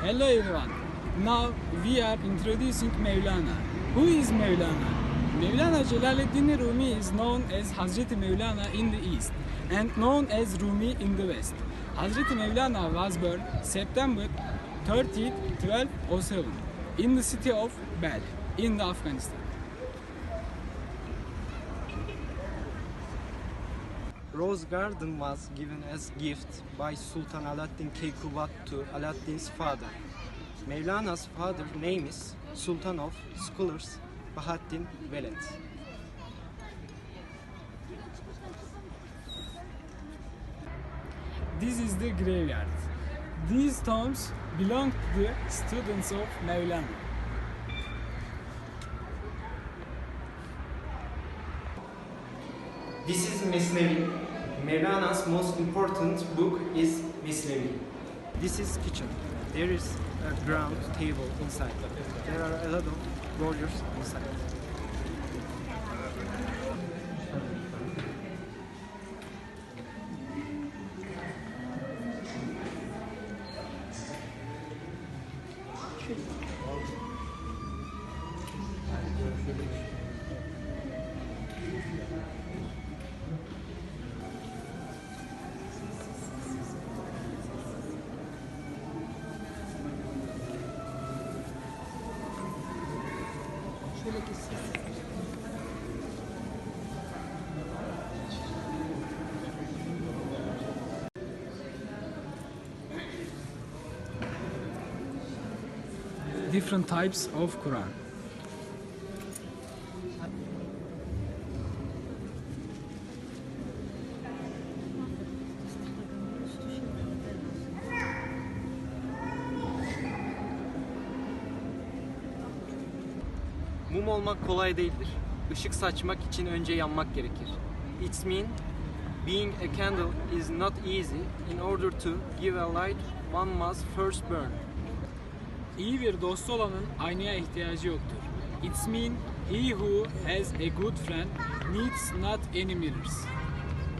Hello everyone. Now we are introducing Mevlana. Who is Mevlana? Mevlana Celaleddin Rumi is known as Hazreti Mevlana in the east and known as Rumi in the west. Hazreti Mevlana was born September 30, 1207 in the city of Bel in Afghanistan. Rose Garden was given as gift by Sultan Alauddin Keykubat to Alauddin's father. Mevlana's father name is Sultan of Scholars Bahattin Veled. This is the graveyard. These tombs belong to the students of Mevlana. This is Mesnevi. Mevlana's most important book is Mesnevi. This is kitchen. There is a ground table inside. There are a lot of warriors inside. Different types of Quran. Mum olmak kolay değildir. Işık saçmak için önce yanmak gerekir. It's mean being a candle is not easy. In order to give a light, one must first burn. İyi bir dostu olanın aynaya ihtiyacı yoktur. It's mean he who has a good friend needs not any mirrors.